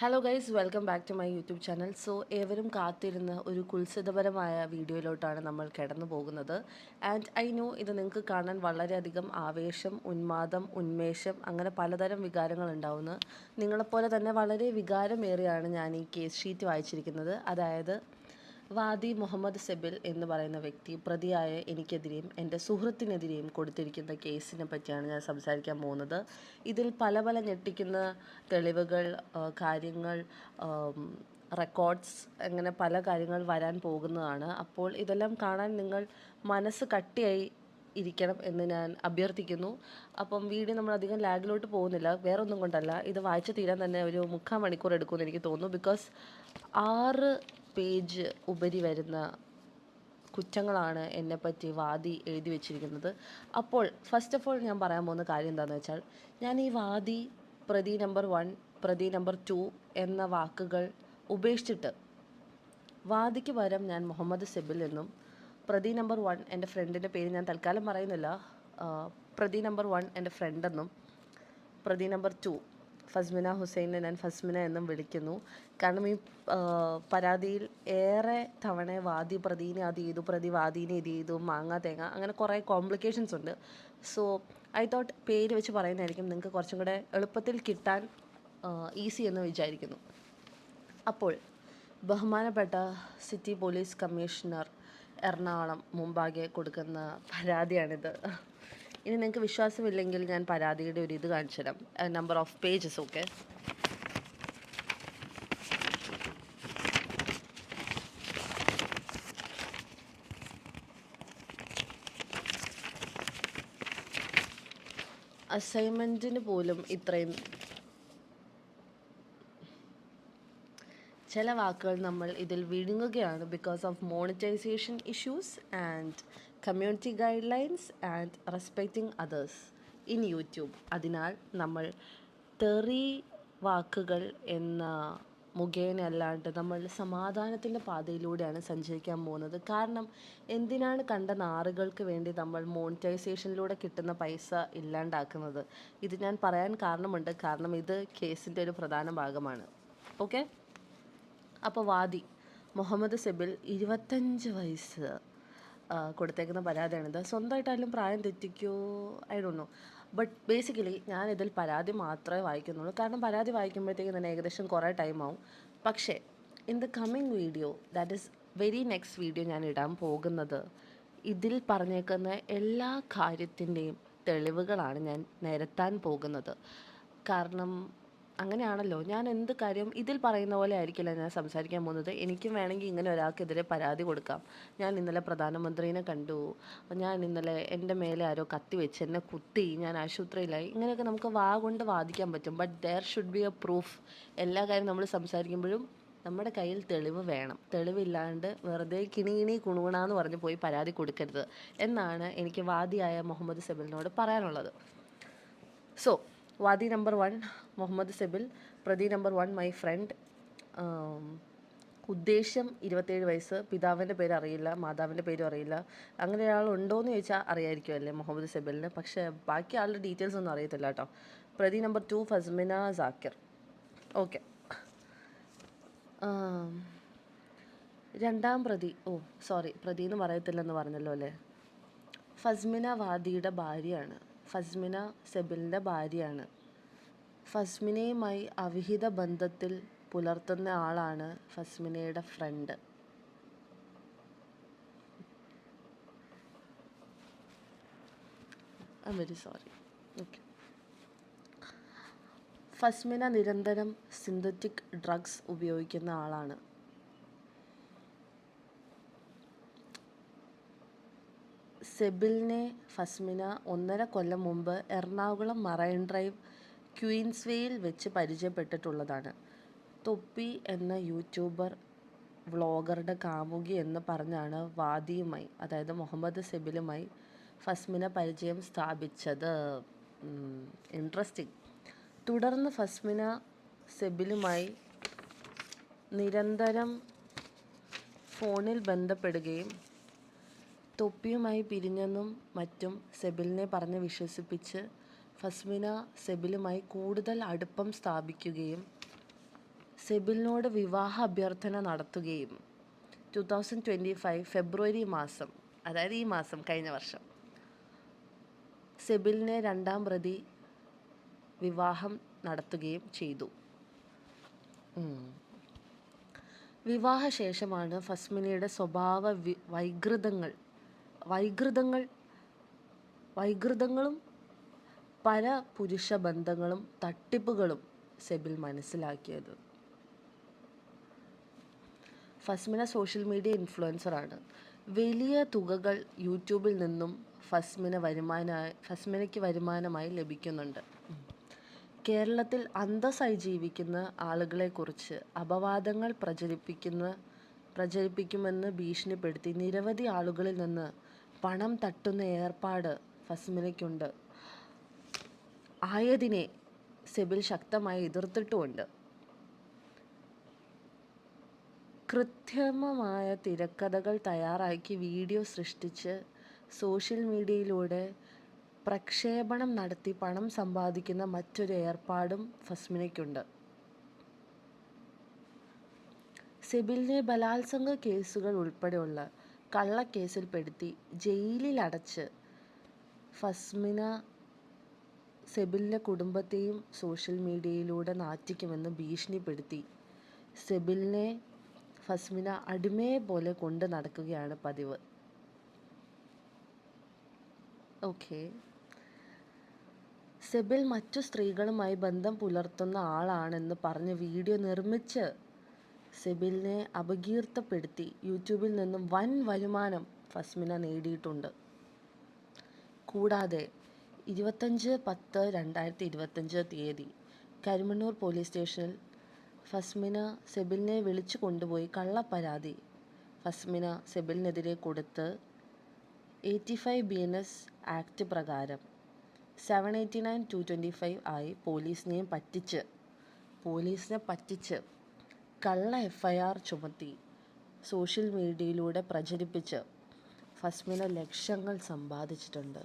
Hello guys welcome back to my YouTube channel so ഏവരും കാത്തിരുന്ന ഒരു കുത്സിതപരമായ വീഡിയോയിലോട്ടാണ് നമ്മൾ കിടന്നു പോകുന്നത്. ആൻഡ് ഐ നോ ഇത് നിങ്ങൾക്ക് കാണാൻ വളരെയധികം ആവേശം ഉന്മാദം ഉന്മേഷം അങ്ങനെ പലതരം വികാരങ്ങൾ ഉണ്ടാവുന്നു. നിങ്ങളെപ്പോലെ തന്നെ വളരെ വികാരമേറിയാണ് ഞാൻ ഈ കേസ് ഷീറ്റ് വായിച്ചിരിക്കുന്നത്. അതായത് വാദി മുഹമ്മദ് സെബിൽ എന്ന് പറയുന്ന വ്യക്തി പ്രതിയായ എനിക്കെതിരെയും എന്റെ സുഹൃത്തിനെതിരെയും കൊടുത്തിരിക്കുന്ന കേസിനെ പറ്റിയാണ് ഞാൻ സംസാരിക്കാൻ പോകുന്നത്. ഇതിൽ പല പല ഞെട്ടിക്കുന്ന തെളിവുകൾ കാര്യങ്ങൾ റെക്കോർഡ്സ് അങ്ങനെ പല കാര്യങ്ങൾ വരാൻ പോകുന്നതാണ്. അപ്പോൾ ഇതെല്ലാം കാണാൻ നിങ്ങൾ മനസ്സ് കട്ടിയായി ഇരിക്കണം എന്ന് ഞാൻ അഭ്യർത്ഥിക്കുന്നു. അപ്പം വീഡിയോ നമ്മൾ അധികം ലാഗിലോട്ട് പോകുന്നില്ല. വേറെ ഒന്നും കൊണ്ടല്ല. ഇത് വായിച്ചു തീരാൻ തന്നെ ഒരു മുക്കാൽ മണിക്കൂർ എടുക്കുമെന്ന് എനിക്ക് തോന്നുന്നു. ബിക്കോസ് ആറ് പേജ് ഉപരി വരുന്ന കുറ്റങ്ങളാണ് എന്നെപ്പറ്റി വാദി എഴുതി വെച്ചിരിക്കുന്നത്. അപ്പോൾ ഫസ്റ്റ് ഓഫ് ഓൾ ഞാൻ പറയാൻ പോകുന്ന കാര്യം എന്താണെന്ന് വെച്ചാൽ ഞാൻ ഈ വാദി പ്രതി നമ്പർ വൺ പ്രതി നമ്പർ ടു എന്ന വാക്കുകൾ ഉപേക്ഷിച്ചിട്ട് വാദിക്ക് പകരം ഞാൻ മുഹമ്മദ് സെബിൽ എന്നും പ്രതി നമ്പർ വൺ എന്റെ ഫ്രണ്ടിന്റെ പേര് ഞാൻ തൽക്കാലം പറയുന്നില്ല. പ്രതി നമ്പർ വൺ എന്റെ ഫ്രണ്ടെന്നും പ്രതി നമ്പർ ടു ഫസ്മിന ഹുസൈനെ ഞാൻ ഫസ്മിന എന്നും വിളിക്കുന്നു. കാരണം ഈ പരാതിയിൽ ഏറെ തവണ വാദി പ്രതിനെ അത് ചെയ്തു പ്രതി വാദീനെ ഇത് ചെയ്തു മാങ്ങ തേങ്ങ അങ്ങനെ കുറേ കോംപ്ലിക്കേഷൻസ് ഉണ്ട്. സോ ഐ തോട്ട് പേര് വെച്ച് പറയുന്നതായിരിക്കും നിങ്ങൾക്ക് കുറച്ചും കൂടെ എളുപ്പത്തിൽ കിട്ടാൻ ഈസി എന്ന് വിചാരിക്കുന്നു. അപ്പോൾ ബഹുമാനപ്പെട്ട സിറ്റി പോലീസ് കമ്മീഷണർ എറണാകുളം മുമ്പാകെ കൊടുക്കുന്ന പരാതിയാണിത്. ഇനി നിങ്ങൾക്ക് വിശ്വാസമില്ലെങ്കിൽ ഞാൻ പരാതിയുടെ ഒരു ഇത് കാണിച്ചു തരാം. നമ്പർ ഓഫ് പേജസ് ഓക്കെ അസൈൻമെന്റിന് പോലും ഇത്രയും ചില വാക്കുകൾ നമ്മൾ ഇതിൽ വിഴുങ്ങുകയാണ് because of monetisation issues and community guidelines and respecting others in YouTube അതിനാൽ നമ്മൾ തെറി വാക്കുകൾ എന്ന മുഖേന അല്ലാണ്ട് നമ്മൾ സമാധാനത്തിന്റെ പാതയിലൂടെയാണ് സഞ്ചരിക്കാൻ പോകുന്നത്. കാരണം എന്തിനാണ് കണ്ട നാറുകൾക്ക് വേണ്ടി നമ്മൾ മോണിറ്റൈസേഷനിലൂടെ കിട്ടുന്ന പൈസ ഇല്ലാണ്ടാക്കുന്നത്? ഇത് ഞാൻ പറയാൻ കാരണമുണ്ട്. കാരണം ഇത് കേസിന്റെ ഒരു പ്രധാന ഭാഗമാണ്. ഓക്കെ? അപ്പോൾ വാദി മുഹമ്മദ് സെബിൽ ഇരുപത്തഞ്ച് വയസ്സ്. കൊടുത്തേക്കുന്ന പരാതിയാണിത് സ്വന്തമായിട്ടായാലും പ്രായം തെറ്റിക്കോ? I don't know but basically ഞാൻ ഇതിൽ പരാതി മാത്രമേ വായിക്കുന്നുള്ളൂ. കാരണം പരാതി വായിക്കുമ്പോഴത്തേക്കും തന്നെ ഏകദേശം കുറേ ടൈം ആവും. പക്ഷേ in the coming video that is very next video ഞാൻ ഇടാൻ പോകുന്നത് ഇതിൽ പറഞ്ഞേക്കുന്ന എല്ലാ കാര്യത്തിന്റെയും തെളിവുകളാണ് ഞാൻ നിരത്താൻ പോകുന്നത്. കാരണം അങ്ങനെയാണല്ലോ. ഞാൻ എന്ത് കാര്യം ഇതിൽ പറയുന്ന പോലെ ആയിരിക്കില്ല ഞാൻ സംസാരിക്കാൻ പോകുന്നത്. എനിക്കും വേണമെങ്കിൽ ഇങ്ങനെ ഒരാൾക്കെതിരെ പരാതി കൊടുക്കാം. ഞാൻ ഇന്നലെ പ്രധാനമന്ത്രിനെ കണ്ടു. ഞാൻ ഇന്നലെ എന്റെ മേലെ ആരോ കത്തി വെച്ച് എന്നെ കുത്തി ഞാൻ ആശുപത്രിയിലായി. ഇങ്ങനെയൊക്കെ നമുക്ക് വാ കൊണ്ട് വാദിക്കാൻ പറ്റും. But there should be a proof എല്ലാ കാര്യം നമ്മൾ സംസാരിക്കുമ്പോഴും നമ്മുടെ കയ്യിൽ തെളിവ് വേണം. തെളിവില്ലാണ്ട് വെറുതെ കിണി കിണി കുണുകുണാന്ന് പറഞ്ഞ് പോയി പരാതി കൊടുക്കരുത്. എന്നാണ് എനിക്ക് വാദിയായ മുഹമ്മദ് സെബിലിനോട് പറയാനുള്ളത്. സോ വാദി നമ്പർ വൺ മുഹമ്മദ് സെബിൽ. പ്രതി നമ്പർ വൺ മൈ ഫ്രണ്ട്. ഉദ്ദേശം ഇരുപത്തേഴ് വയസ്സ്. പിതാവിന്റെ പേര് അറിയില്ല മാതാവിന്റെ പേരും അറിയില്ല. അങ്ങനെ ഒരാൾ ഉണ്ടോയെന്ന് ചോദിച്ചാൽ അറിയായിരിക്കുമല്ലേ മുഹമ്മദ് സെബലിന്. പക്ഷേ ബാക്കി ആളുടെ ഡീറ്റെയിൽസ് ഒന്നും അറിയത്തില്ല കേട്ടോ. പ്രതി number two Fasmina Zakir. Okay. രണ്ടാം പ്രതി. ഓ സോറി പ്രതി എന്ന് പറയത്തില്ലെന്ന് പറഞ്ഞല്ലോ അല്ലേ? ഫസ്മിന വാദിയുടെ ഭാര്യയാണ്. ഫസ്മിന സെബിലിന്റെ ഭാര്യയാണ്. ഫസ്മിനയുമായി അവിഹിത ബന്ധത്തിൽ പുലർത്തുന്ന ആളാണ് ഫസ്മിനയുടെ friend. Very sorry okay Fasmina നിരന്തരം സിന്തറ്റിക് ഡ്രഗ്സ് ഉപയോഗിക്കുന്ന ആളാണ്. സെബിലിനെ ഫസ്മിന ഒന്നര കൊല്ലം മുമ്പ് എറണാകുളം മറൈൻ ഡ്രൈവ് ക്വീൻസ്വേയിൽ വെച്ച് പരിചയപ്പെട്ടിട്ടുള്ളതാണ്. തൊപ്പി എന്ന യൂട്യൂബർ വ്ളോഗറുടെ കാമുകി എന്ന് പറഞ്ഞാണ് വാദിയുമായി അതായത് മുഹമ്മദ് സെബിലുമായി ഫസ്മിന പരിചയം സ്ഥാപിച്ചത്. ഇൻട്രസ്റ്റിംഗ് തുടർന്ന് ഫസ്മിന സെബിലുമായി നിരന്തരം ഫോണിൽ ബന്ധപ്പെടുകയും തൊപ്പിയുമായി പിരിഞ്ഞെന്നും മറ്റും സെബിലിനെ പറഞ്ഞ് വിശ്വസിപ്പിച്ച് ഫസ്മിന സെബിലുമായി കൂടുതൽ അടുപ്പം സ്ഥാപിക്കുകയും സെബിലിനോട് വിവാഹ അഭ്യർത്ഥന നടത്തുകയും. ടു തൗസൻഡ് ട്വന്റി ഫൈവ് ഫെബ്രുവരി മാസം അതായത് ഈ മാസം കഴിഞ്ഞ വർഷം. സെബിലിനെ രണ്ടാം പ്രതി വിവാഹം നടത്തുകയും ചെയ്തു. വിവാഹ വിവാഹശേഷമാണ് ഫസ്മിനയുടെ സ്വഭാവ വൈകൃതങ്ങൾ വൈകൃതങ്ങൾ വൈകൃതങ്ങളും പല പുരുഷ ബന്ധങ്ങളും തട്ടിപ്പുകളും സെബിൽ മനസ്സിലാക്കിയത്. ഫസ്മിന സോഷ്യൽ മീഡിയ ഇൻഫ്ലുവൻസറാണ് വലിയ തുകകൾ യൂട്യൂബിൽ നിന്നും ഫസ്മിന വരുമാന ഫസ്മിനയ്ക്ക് വരുമാനമായി ലഭിക്കുന്നുണ്ട്. കേരളത്തിൽ അന്തസ്സായി ജീവിക്കുന്ന ആളുകളെക്കുറിച്ച് അപവാദങ്ങൾ പ്രചരിപ്പിക്കുന്ന പ്രചരിപ്പിക്കുമെന്ന് ഭീഷണിപ്പെടുത്തി നിരവധി ആളുകളിൽ നിന്ന് പണം തട്ടുന്ന ഏർപ്പാട് ഫസ്മിനയ്ക്കുണ്ട് ആയതിനെ സെബിൽ ശക്തമായി എതിർത്തിട്ടുമുണ്ട്. കൃത്രിമമായ തിരക്കഥകൾ തയ്യാറാക്കി വീഡിയോ സൃഷ്ടിച്ച് സോഷ്യൽ മീഡിയയിലൂടെ പ്രക്ഷേപണം നടത്തി പണം സമ്പാദിക്കുന്ന മറ്റൊരു ഏർപ്പാടും ഫസ്മിനയ്ക്കുണ്ട് സെബിലിനെ ബലാത്സംഗ കേസുകൾ ഉൾപ്പെടെയുള്ള കള്ളക്കേസിൽപ്പെടുത്തി ജയിലിലടച്ച് ഫസ്മിന സെബിലിന്റെ കുടുംബത്തെയും സോഷ്യൽ മീഡിയയിലൂടെ നാറ്റിക്കുമെന്ന് ഭീഷണിപ്പെടുത്തി. സെബിലിനെ ഫസ്മിന അടിമയെ പോലെ കൊണ്ട് നടക്കുകയാണ് പതിവ്. ഓക്കെ. സെബിൽ മറ്റു സ്ത്രീകളുമായി ബന്ധം പുലർത്തുന്ന ആളാണെന്ന് പറഞ്ഞ് വീഡിയോ നിർമ്മിച്ച് സെബിലിനെ അപകീർത്തപ്പെടുത്തി. യൂട്യൂബിൽ നിന്നും വൻ വരുമാനം ഫസ്മിന നേടിയിട്ടുണ്ട്. കൂടാതെ ഇരുപത്തഞ്ച് പത്ത് രണ്ടായിരത്തി ഇരുപത്തഞ്ച് തീയതി കരിമണ്ണൂർ പോലീസ് സ്റ്റേഷനിൽ ഫസ്മിന സെബിലിനെ വിളിച്ചു കൊണ്ടുപോയി കള്ളപ്പരാതി ഫസ്മിന സെബിലിനെതിരെ കൊടുത്ത് eighty five B N S act പ്രകാരം seven eighty nine two twenty five ആയി പോലീസിനെയും പറ്റിച്ച് പോലീസിനെ പറ്റിച്ച് കള്ള എഫ് ഐ ആർ ചുമത്തി സോഷ്യൽ മീഡിയയിലൂടെ പ്രചരിപ്പിച്ച് ഫസ്മിന ലക്ഷങ്ങൾ സമ്പാദിച്ചിട്ടുണ്ട്.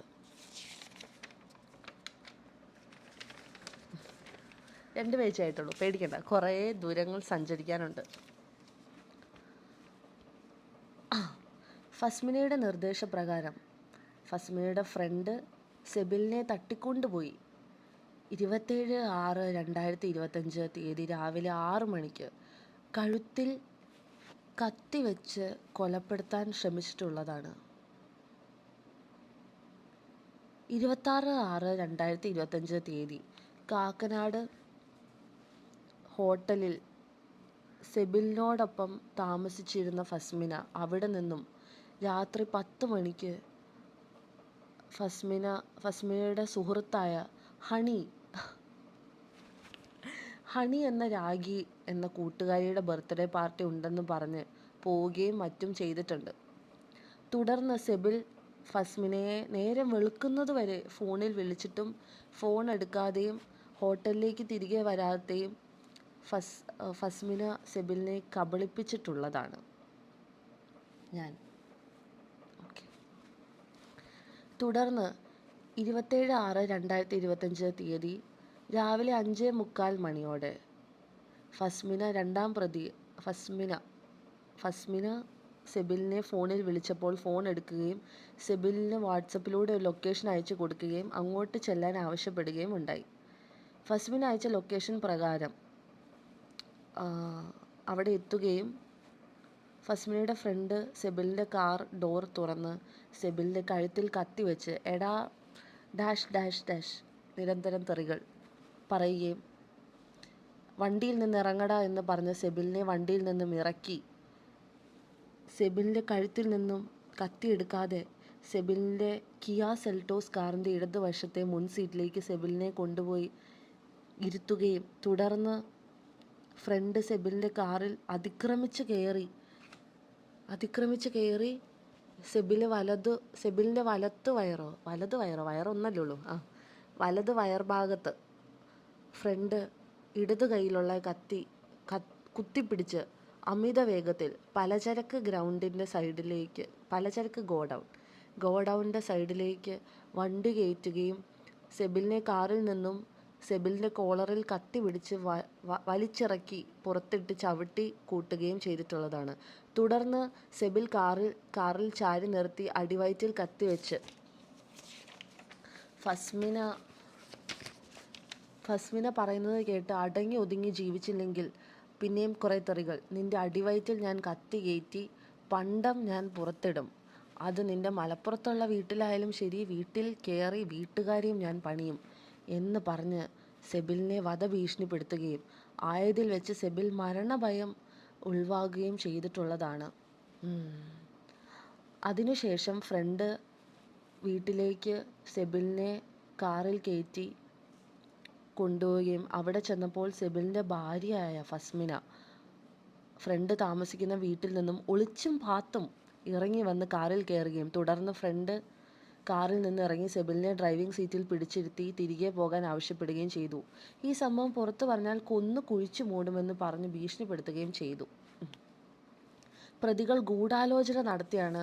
രണ്ട് പേജായിട്ടുള്ളൂ പേടിക്കണ്ട. കുറേ ദൂരങ്ങൾ സഞ്ചരിക്കാനുണ്ട്. ഫസ്മിനയുടെ നിർദ്ദേശപ്രകാരം ഫസ്മിനയുടെ ഫ്രണ്ട് സെബിലിനെ തട്ടിക്കൊണ്ടുപോയി. ഇരുപത്തേഴ് ആറ് രണ്ടായിരത്തി ഇരുപത്തഞ്ച് തീയതി രാവിലെ ആറ് മണിക്ക് കഴുത്തിൽ കത്തി വെച്ച് കൊലപ്പെടുത്താൻ ശ്രമിച്ചിട്ടുള്ളതാണ്. ഇരുപത്താറ് ആറ് രണ്ടായിരത്തി ഇരുപത്തഞ്ച് തീയതി കാക്കനാട് ഹോട്ടലിൽ സെബിലിനോടൊപ്പം താമസിച്ചിരുന്ന ഫസ്മിന അവിടെ നിന്നും രാത്രി പത്ത് മണിക്ക് ഫസ്മിന ഫസ്മിനയുടെ സുഹൃത്തായ ഹണി ഹണി എന്ന രാഗി എന്ന കൂട്ടുകാരിയുടെ ബർത്ത്ഡേ പാർട്ടി ഉണ്ടെന്ന് പറഞ്ഞ് പോവുകയും മറ്റും ചെയ്തിട്ടുണ്ട്. തുടർന്ന് സെബിൽ ഫസ്മിനയെ നേരം വെളുക്കുന്നത് വരെ ഫോണിൽ വിളിച്ചിട്ടും ഫോൺ എടുക്കാതെയും ഹോട്ടലിലേക്ക് തിരികെ വരാതെയും ഫസ് ഫസ്മിന സെബിലിനെ കബളിപ്പിച്ചിട്ടുള്ളതാണ്. ഞാൻ. തുടർന്ന് ഇരുപത്തേഴ് ആറ് രണ്ടായിരത്തി ഇരുപത്തഞ്ച് തീയതി രാവിലെ അഞ്ചേ മുക്കാൽ മണിയോടെ. ഫസ്മിന രണ്ടാം പ്രതി ഫസ്മിന ഫസ്മിന സെബിലിനെ ഫോണിൽ വിളിച്ചപ്പോൾ ഫോൺ എടുക്കുകയും സെബിലിന് വാട്സപ്പിലൂടെ ലൊക്കേഷൻ അയച്ചു കൊടുക്കുകയും അങ്ങോട്ട് ചെല്ലാൻ ആവശ്യപ്പെടുകയും ഉണ്ടായി. ഫസ്മിന അയച്ച ലൊക്കേഷൻ പ്രകാരം അവിടെ എത്തുകയും ഫസ്മിനയുടെ ഫ്രണ്ട് സെബിലിന്റെ കാർ ഡോർ തുറന്ന് സെബിലിന്റെ കഴുത്തിൽ കത്തി വെച്ച് എടാ ഡാഷ് ഡാഷ് ഡാഷ് നിരന്തരം തെറികൾ. പറയുകയും വണ്ടിയിൽ നിന്ന് ഇറങ്ങടാ എന്ന് പറഞ്ഞ് സെബിലിനെ വണ്ടിയിൽ നിന്നും ഇറക്കി. സെബിലിന്റെ കഴുത്തിൽ നിന്നും കത്തിയെടുക്കാതെ സെബിലിന്റെ കിയ സെൽറ്റോസ് കാറിന്റെ ഇടതുവശത്തെ മുൻ സീറ്റിലേക്ക് സെബിലിനെ കൊണ്ടുപോയി ഇരുത്തുകയും തുടർന്ന് ഫ്രണ്ട് സെബിലിന്റെ കാറിൽ അതിക്രമിച്ച് കയറി അതിക്രമിച്ച് കയറി സെബിൽ വലത് സെബിലിന്റെ വലത്ത് വയറോ വലത് വയറോ വയറൊന്നല്ലേ ഉള്ളൂ ആ വലത് വയർ ഭാഗത്ത് ഫ്രണ്ട് ഇടത് കൈയിലുള്ള കത്തി കത്ത് കുത്തിപ്പിടിച്ച് അമിത വേഗത്തിൽ പലചരക്ക് ഗ്രൗണ്ടിന്റെ സൈഡിലേക്ക് പലചരക്ക് ഗോഡൗൺ ഗോഡൗണിന്റെ സൈഡിലേക്ക് വണ്ടി കയറ്റുകയും സെബിലിനെ കാറിൽ നിന്നും സെബിലിന്റെ കോളറിൽ കത്തി പിടിച്ച് വലിച്ചിറക്കി പുറത്തിട്ട് ചവിട്ടി കൂട്ടുകയും ചെയ്തിട്ടുള്ളതാണ്. തുടർന്ന് സെബിൽ കാറിൽ കാറിൽ ചാരി നിർത്തി അടിവയറ്റിൽ കത്തി വെച്ച് ഫസ്മിന ഫസ്മിന പറയുന്നത് കേട്ട് അടങ്ങി ഒതുങ്ങി ജീവിച്ചില്ലെങ്കിൽ പിന്നെയും കുറേ തെറികൾ. നിന്റെ അടിവയറ്റിൽ ഞാൻ കത്തി കയറ്റി പണ്ടം ഞാൻ പുറത്തിടും. അത് നിന്റെ മലപ്പുറത്തുള്ള വീട്ടിലായാലും ശരി വീട്ടിൽ കയറി വീട്ടുകാരെയും ഞാൻ പണിയും എന്ന് പറഞ്ഞ് സെബിലിനെ വധഭീഷണിപ്പെടുത്തുകയും ആയതിൽ വെച്ച് സെബിൽ മരണഭയം ഉൾവാകുകയും ചെയ്തിട്ടുള്ളതാണ്. അതിനുശേഷം ഫ്രണ്ട് വീട്ടിലേക്ക് സെബിലിനെ കാറിൽ കയറ്റി കൊണ്ടുപോവുകയും അവിടെ ചെന്നപ്പോൾ സെബിലിന്റെ ഭാര്യയായ ഫസ്മിന ഫ്രണ്ട് താമസിക്കുന്ന വീട്ടിൽ നിന്നും ഒളിച്ചും പാത്തും ഇറങ്ങി വന്ന് കാറിൽ കയറുകയും തുടർന്ന് ഫ്രണ്ട് കാറിൽ നിന്ന് ഇറങ്ങി സെബിലിനെ ഡ്രൈവിംഗ് സീറ്റിൽ പിടിച്ചിരുത്തി തിരികെ പോകാൻ ആവശ്യപ്പെടുകയും ചെയ്തു. ഈ സംഭവം പുറത്തു പറഞ്ഞാൽ കൊന്നു കുഴിച്ചു മൂടുമെന്ന് പറഞ്ഞ് ഭീഷണിപ്പെടുത്തുകയും ചെയ്തു. പ്രതികൾ ഗൂഢാലോചന നടത്തിയാണ്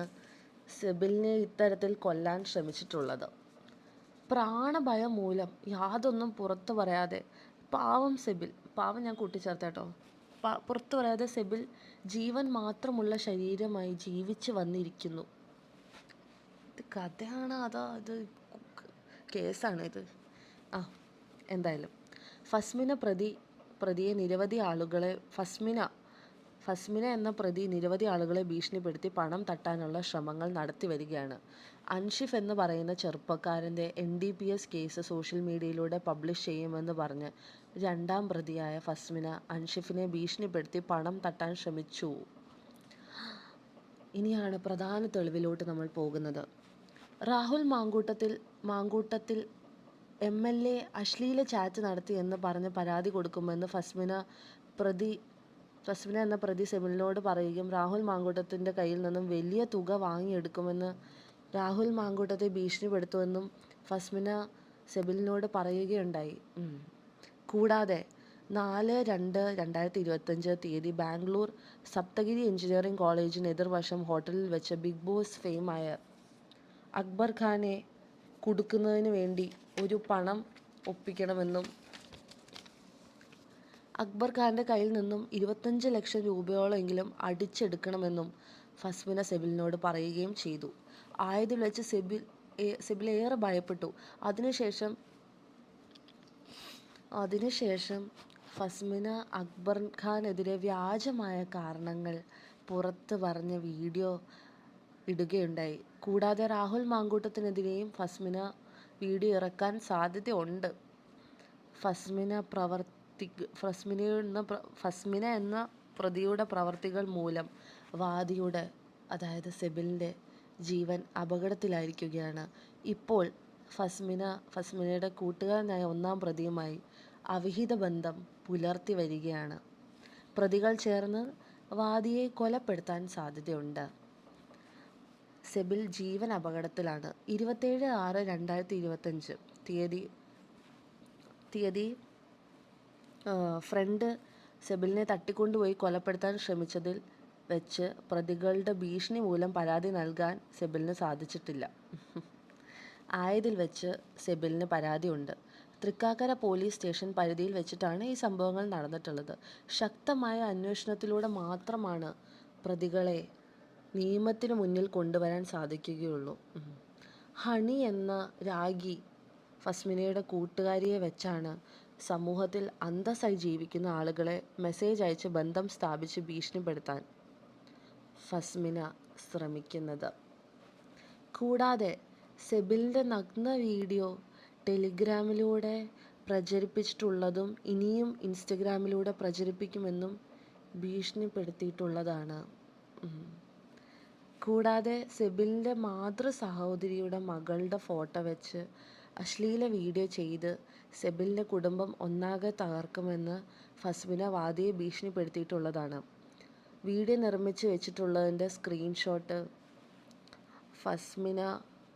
സെബിലിനെ ഇത്തരത്തിൽ കൊല്ലാൻ ശ്രമിച്ചിട്ടുള്ളത്. പ്രാണഭയം മൂലം യാതൊന്നും പുറത്തു പറയാതെ. പാവം സെബിൽ. പാവം ഞാൻ കൂട്ടിച്ചേർത്ത കേട്ടോ പ- പുറത്തു പറയാതെ സെബിൽ ജീവൻ മാത്രമുള്ള ശരീരമായി ജീവിച്ച് വന്നിരിക്കുന്നു. ഇത് കഥയാണ് അതോ ഇത് കേസാണ് ഇത്? ആ എന്തായാലും. ഫസ്മിന പ്രതി പ്രതിയെ നിരവധി ആളുകളെ ഫസ്മിന ഫസ്മിന എന്ന പ്രതി നിരവധി ആളുകളെ ഭീഷണിപ്പെടുത്തി പണം തട്ടാനുള്ള ശ്രമങ്ങൾ നടത്തി വരികയാണ്. അൻഷിഫ് എന്ന് പറയുന്ന ചെറുപ്പക്കാരന്റെ N D P S case social മീഡിയയിലൂടെ പബ്ലിഷ് ചെയ്യുമെന്ന് പറഞ്ഞ് രണ്ടാം പ്രതിയായ ഫസ്മിന അൻഷിഫിനെ ഭീഷണിപ്പെടുത്തി പണം തട്ടാൻ ശ്രമിച്ചു. ഇനിയാണ് പ്രധാന തെളിവിലോട്ട് നമ്മൾ പോകുന്നത്. Rahul Mamkootathil Mamkootathil M L A അശ്ലീല ചാറ്റ് നടത്തി എന്ന് പറഞ്ഞ് പരാതി കൊടുക്കുമെന്ന് ഫസ്മിന പ്രതി ഫസ്മിന എന്ന പ്രതി സെമിലിനോട് പറയുകയും രാഹുൽ മാങ്കൂട്ടത്തിന്റെ കയ്യിൽ നിന്നും വലിയ തുക വാങ്ങിയെടുക്കുമെന്ന് രാഹുൽ മാങ്കൂട്ടത്തെ ഭീഷണിപ്പെടുത്തുമെന്നും ഫസ്മിന സെബിലിനോട് പറയുകയുണ്ടായി. കൂടാതെ നാല് രണ്ട് രണ്ടായിരത്തി ഇരുപത്തഞ്ച് തീയതി ബാംഗ്ലൂർ സപ്തഗിരി എഞ്ചിനീയറിംഗ് കോളേജിന് എതിർവശം ഹോട്ടലിൽ വെച്ച് ബിഗ് ബോസ് ഫെയിമായ അക്ബർ ഖാനെ കുടുക്കുന്നതിന് വേണ്ടി ഒരു പണം ഒപ്പിക്കണമെന്നും അക്ബർ ഖാന്റെ കയ്യിൽ നിന്നും ഇരുപത്തഞ്ച് ലക്ഷം രൂപയോളമെങ്കിലും അടിച്ചെടുക്കണമെന്നും ഫസ്മിന സെബിലിനോട് പറയുകയും ചെയ്തു. ആയതിൽ വെച്ച് സെബിൽ ഏറെ ഭയപ്പെട്ടു. അതിനുശേഷം അതിനുശേഷം ഫസ്മിന അക്ബർ ഖാനെതിരെ വ്യാജമായ കാരണങ്ങൾ പുറത്ത് പറഞ്ഞ വീഡിയോ ഇടുകയുണ്ടായി. കൂടാതെ രാഹുൽ മാങ്കൂട്ടത്തിനെതിരെയും ഫസ്മിന വീഡിയോ ഇറക്കാൻ സാധ്യതയുണ്ട്. ഫസ്മിന പ്രവർത്തി ഫസ്മിന എന്ന ഫസ്മിന എന്ന പ്രതിയുടെ പ്രവർത്തികൾ മൂലം വാദിയുടെ അതായത് സെബിലിന്റെ ജീവൻ അപകടത്തിലായിരിക്കുകയാണ്. ഇപ്പോൾ ഫസ്മിന ഫസ്മിനയുടെ കൂട്ടുകാരനായ ഒന്നാം പ്രതിയുമായി അവിഹിത ബന്ധം പുലർത്തി വരികയാണ്. പ്രതികൾ ചേർന്ന് വാദിയെ കൊലപ്പെടുത്താൻ സാധ്യതയുണ്ട്. സെബിൽ ജീവൻ അപകടത്തിലാണ്. ഇരുപത്തേഴ് ആറ് രണ്ടായിരത്തി ഇരുപത്തഞ്ച് തീയതി തീയതി ഫ്രണ്ട് സെബിലിനെ തട്ടിക്കൊണ്ടുപോയി കൊലപ്പെടുത്താൻ ശ്രമിച്ചതിൽ വെച്ച് പ്രതികളുടെ ഭീഷണി മൂലം പരാതി നൽകാൻ സെബിലിന് സാധിച്ചിട്ടില്ല. ആയതിൽ വെച്ച് സെബിലിന് പരാതിയുണ്ട്. തൃക്കാക്കര പോലീസ് സ്റ്റേഷൻ പരിധിയിൽ വെച്ചിട്ടാണ് ഈ സംഭവങ്ങൾ നടന്നിട്ടുള്ളത്. ശക്തമായ അന്വേഷണത്തിലൂടെ മാത്രമാണ് പ്രതികളെ നിയമത്തിന് മുന്നിൽ കൊണ്ടുവരാൻ സാധിക്കുകയുള്ളൂ. ഹണി എന്ന രാഗി ഫസ്മിനയുടെ കൂട്ടുകാരിയെ വെച്ചാണ് സമൂഹത്തിൽ അന്തസ്സായി ജീവിക്കുന്ന ആളുകളെ മെസ്സേജ് അയച്ച് ബന്ധം സ്ഥാപിച്ച് ഭീഷണിപ്പെടുത്താൻ ഫസ്മിന ശ്രമിക്കുന്നത്. കൂടാതെ സെബിലിന്റെ നഗ്ന വീഡിയോ ടെലിഗ്രാമിലൂടെ പ്രചരിപ്പിച്ചിട്ടുള്ളതും ഇനിയും ഇൻസ്റ്റഗ്രാമിലൂടെ പ്രചരിപ്പിക്കുമെന്നും ഭീഷണിപ്പെടുത്തിയിട്ടുള്ളതാണ്. കൂടാതെ സെബിലിന്റെ മാതൃ സഹോദരിയുടെ മകളുടെ ഫോട്ടോ വെച്ച് അശ്ലീല വീഡിയോ ചെയ്ത് സെബിലിന്റെ കുടുംബം ഒന്നാകെ തകർക്കുമെന്ന് ഫസ്മിന വാദിയെ ഭീഷണിപ്പെടുത്തിയിട്ടുള്ളതാണ്. വീഡിയോ നിർമ്മിച്ച് വെച്ചിട്ടുള്ളതിന്റെ സ്ക്രീൻഷോട്ട് ഫസ്മിന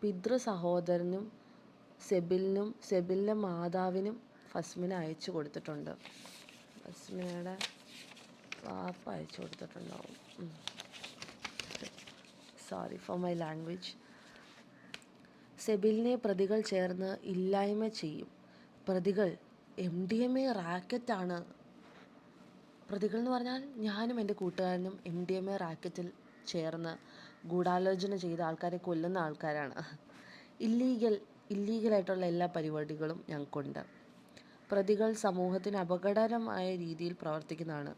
പിതൃ സഹോദരനും സെബിലിനും സെബിലിന്റെ മാതാവിനും ഫസ്മിന അയച്ചു കൊടുത്തിട്ടുണ്ട്. ഫസ്മിനയുടെ വാപ്പ അയച്ചു കൊടുത്തിട്ടുണ്ടാവും. സോറി ഫോർ മൈ ലാംഗ്വേജ് സെബിലിനെ പ്രതികൾ ചേർന്ന് ഇല്ലായ്മ ചെയ്യും. പ്രതികൾ എം ഡി എം എ റാക്കറ്റാണ് പ്രതികൾ എന്ന് പറഞ്ഞാൽ ഞാനും എന്റെ കൂട്ടുകാരനും എം ഡി എം എ റാക്കറ്റിൽ ചേർന്ന് ഗൂഢാലോചന ചെയ്ത ആൾക്കാരെ കൊല്ലുന്ന ആൾക്കാരാണ്. ഇല്ലീഗൽ ഇല്ലീഗലായിട്ടുള്ള എല്ലാ പരിപാടികളും ഞങ്ങൾക്കുണ്ട് പ്രതികൾ സമൂഹത്തിന് അപകടകരമായ രീതിയിൽ പ്രവർത്തിക്കുന്നതാണ്.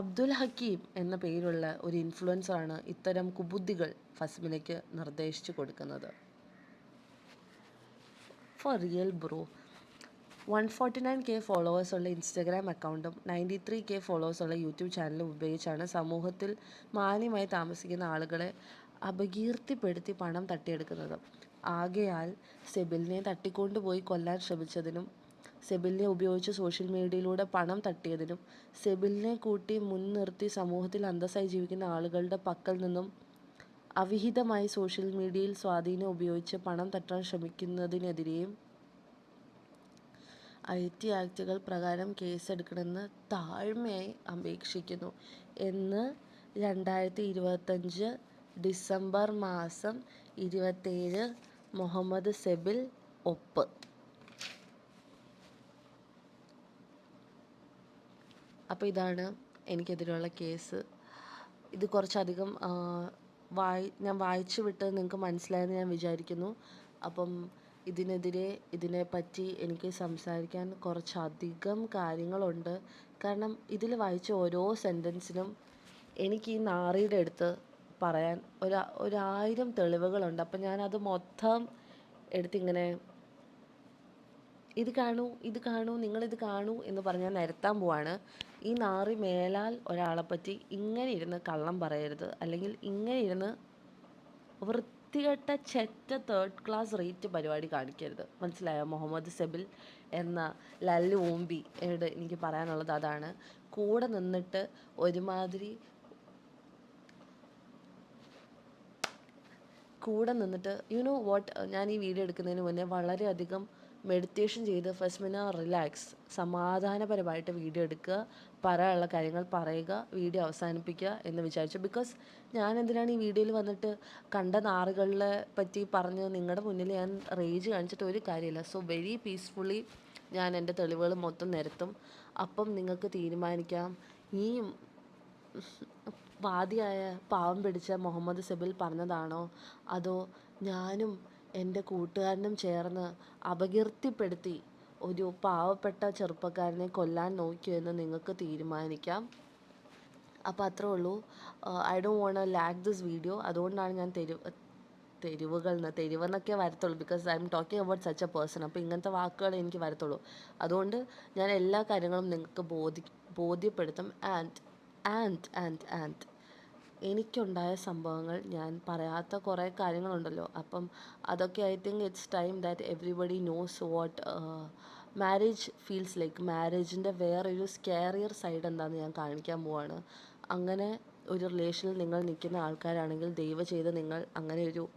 അബ്ദുൽ ഹക്കീം എന്ന പേരുള്ള ഒരു ഇൻഫ്ലുവൻസറാണ് ഇത്തരം കുബുദ്ധികൾ ഫസ്മിനയ്ക്ക് നിർദ്ദേശിച്ചു കൊടുക്കുന്നത്. For real bro one forty nine K ഫോളോവേഴ്സുള്ള Instagram അക്കൗണ്ടും നയന്റി ത്രീ കെ ഫോളോവേഴ്സുള്ള യൂട്യൂബ് ചാനലും ഉപയോഗിച്ചാണ് സമൂഹത്തിൽ മാന്യമായി താമസിക്കുന്ന ആളുകളെ അപകീർത്തിപ്പെടുത്തി പണം തട്ടിയെടുക്കുന്നത്. ആകയാൽ സെബിലിനെ തട്ടിക്കൊണ്ടുപോയി കൊല്ലാൻ ശ്രമിച്ചതിനും സെബിലിനെ ഉപയോഗിച്ച് സോഷ്യൽ മീഡിയയിലൂടെ പണം തട്ടിയതിനും സെബിലിനെ കൂട്ടി മുൻനിർത്തി സമൂഹത്തിൽ അന്തസ്സായി ജീവിക്കുന്ന ആളുകളുടെ പക്കൽ നിന്നും അവിഹിതമായി സോഷ്യൽ മീഡിയയിൽ സ്വാധീനം ഉപയോഗിച്ച് പണം തട്ടാൻ ശ്രമിക്കുന്നതിനെതിരെയും ഐ ടി ആക്ടുകൾ പ്രകാരം കേസെടുക്കണമെന്ന് താഴ്മയായി അപേക്ഷിക്കുന്നു എന്ന് രണ്ടായിരത്തി ഇരുപത്തഞ്ച് ഡിസംബർ മാസം ഇരുപത്തേഴ് മുഹമ്മദ് സെബിൽ ഒപ്പ്. അപ്പോൾ ഇതാണ് എനിക്കെതിരെയുള്ള കേസ്. ഇത് കുറച്ചധികം വായി ഞാൻ വായിച്ചു വിട്ടത് നിങ്ങൾക്ക് മനസ്സിലായെന്ന് ഞാൻ വിചാരിക്കുന്നു. അപ്പം ഇതിനെതിരെ ഇതിനെപ്പറ്റി എനിക്ക് സംസാരിക്കാൻ കുറച്ചധികം കാര്യങ്ങളുണ്ട്. കാരണം ഇതിൽ വായിച്ച ഓരോ സെന്റൻസിനും എനിക്ക് ഈ നാറിയുടെ അടുത്ത് പറയാൻ ഒരു ഒരായിരം തെളിവുകളുണ്ട്. അപ്പം ഞാനത് മൊത്തം എടുത്തിങ്ങനെ ഇത് കാണൂ ഇത് കാണൂ നിങ്ങളിത് കാണൂ എന്ന് പറഞ്ഞാൽ നിരത്താൻ പോവാണ്. ഈ നാറി മേലാൽ ഒരാളെ പറ്റി ഇങ്ങനെ ഇരുന്ന് കള്ളം പറയരുത്. അല്ലെങ്കിൽ ഇങ്ങനെ ഇരുന്ന് വൃത്തികെട്ട ചെറ്റ തേർഡ് ക്ലാസ് റേറ്റ് പരിപാടി കാണിക്കരുത്. മനസ്സിലായോ? മുഹമ്മദ് സെബിൽ എന്ന ലല്ലു ഓമ്പി എവിടെ എനിക്ക് പറയാനുള്ളത് അതാണ്. കൂടെ നിന്നിട്ട് ഒരുമാതിരി കൂടെ നിന്നിട്ട് യു നോ വാട്ട് ഞാൻ ഈ വീഡിയോ എടുക്കുന്നതിന് മുന്നേ വളരെയധികം മെഡിറ്റേഷൻ ചെയ്ത് ഫസ്മിന റിലാക്സ് സമാധാനപരമായിട്ട് വീഡിയോ എടുക്കുക പറയാനുള്ള കാര്യങ്ങൾ പറയുക വീഡിയോ അവസാനിപ്പിക്കുക എന്ന് വിചാരിച്ചു. ബിക്കോസ് ഞാൻ എന്തിനാണ് ഈ വീഡിയോയിൽ വന്നിട്ട് കണ്ട നാറുകളെ പറ്റി പറഞ്ഞ് നിങ്ങളുടെ മുന്നിൽ ഞാൻ റേജ് കാണിച്ചിട്ട് ഒരു കാര്യമില്ല. സോ വെരി പീസ്ഫുള്ളി ഞാൻ എന്റെ തെളിവുകൾ മൊത്തം നിരത്തും. അപ്പം നിങ്ങൾക്ക് തീരുമാനിക്കാം. ഈ വാദിയായ പാവം പിടിച്ച മുഹമ്മദ് സെബിൽ പറഞ്ഞതാണോ? അതോ ഞാനും എന്റെ കൂട്ടുകാരനും ചേർന്ന് അപകീർത്തിപ്പെടുത്തി ഒരു പാവപ്പെട്ട ചെറുപ്പക്കാരനെ കൊല്ലാൻ നോക്കിയെന്ന് നിങ്ങൾക്ക് തീരുമാനിക്കാം. അപ്പോൾ അത്രേ ഉള്ളൂ. I don't want lack this video അതുകൊണ്ടാണ് ഞാൻ തെരു തെരുവുകൾ എന്ന് തെരുവെന്നൊക്കെ വരത്തുള്ളൂ. Because I'm talking about such a person അപ്പോൾ ഇങ്ങനത്തെ വാക്കുകൾ എനിക്ക് വരത്തുള്ളൂ. അതുകൊണ്ട് ഞാൻ എല്ലാ കാര്യങ്ങളും നിങ്ങൾക്ക് ബോധി ബോധ്യപ്പെടുത്തും. ആൻഡ് ആൻഡ് ആൻഡ് ആൻഡ് എനിക്കുണ്ടായ സംഭവങ്ങൾ ഞാൻ പറയാത്ത കുറേ കാര്യങ്ങളുണ്ടല്ലോ. അപ്പം അതൊക്കെ I think it's time that everybody knows what marriage feels like മാരേജിന്റെ വേറൊരു സ്കാരിയർ സൈഡ് എന്താണെന്ന് ഞാൻ കാണിക്കാൻ പോവാണ്. അങ്ങനെ ഒരു റിലേഷനിൽ നിങ്ങൾ നിൽക്കുന്ന ആൾക്കാരാണെങ്കിൽ ദയവ് ചെയ്ത് നിങ്ങൾ അങ്ങനെ ഒരു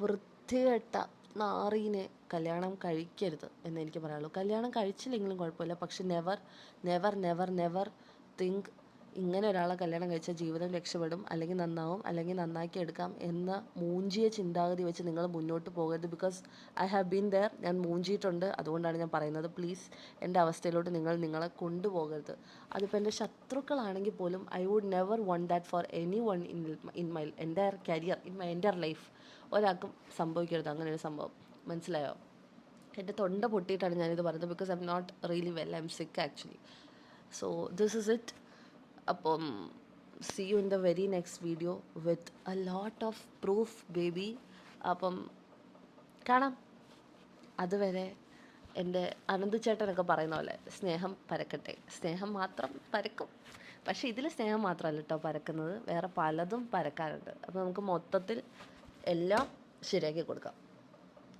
വൃത്തികെട്ട നാറീനെ കല്യാണം കഴിക്കരുത് എന്ന് എനിക്ക് പറയാനുള്ളൂ. കല്യാണം കഴിച്ചില്ലെങ്കിലും കുഴപ്പമില്ല. പക്ഷെ never never never never think ഇങ്ങനെ ഒരാളെ കല്യാണം കഴിച്ചാൽ ജീവിതം രക്ഷപ്പെടും അല്ലെങ്കിൽ നന്നാവും അല്ലെങ്കിൽ നന്നാക്കി എടുക്കാം എന്ന മൂഞ്ചിയ ചിന്താഗതി വെച്ച് നിങ്ങൾ മുന്നോട്ട് പോകരുത്. Because I have been there ഞാൻ മൂഞ്ചിയിട്ടുണ്ട്. അതുകൊണ്ടാണ് ഞാൻ പറയുന്നത്. പ്ലീസ് എന്റെ അവസ്ഥയിലോട്ട് നിങ്ങൾ നിങ്ങളെ കൊണ്ടുപോകരുത്. അതിപ്പോൾ എന്റെ ശത്രുക്കളാണെങ്കിൽ പോലും I would never want that for anyone in in my എന്റെ കരിയർ ഇൻ മൈ എന്റെ ലൈഫ് ഒരാൾക്കും സംഭവിക്കരുത് അങ്ങനെ ഒരു സംഭവം. മനസ്സിലായോ? എന്റെ തൊണ്ട പൊട്ടിയിട്ടാണ് ഞാനിത് പറയുന്നത് because I'm not really well I'm sick actually so this is it അപ്പം see you in the very next video with a lot of proof baby അപ്പം കാണാം. അതുവരെ എന്റെ അനന്ത് ചേട്ടനൊക്കെ പറയുന്ന പോലെ സ്നേഹം പരക്കട്ടെ. സ്നേഹം മാത്രം പരക്കും. പക്ഷേ ഇതിൽ സ്നേഹം മാത്രമല്ല കേട്ടോ പരക്കുന്നത്. വേറെ പലതും പരക്കാനുണ്ട് അപ്പോൾ നമുക്ക് മൊത്തത്തിൽ എല്ലാം ശരിയാക്കി കൊടുക്കാം.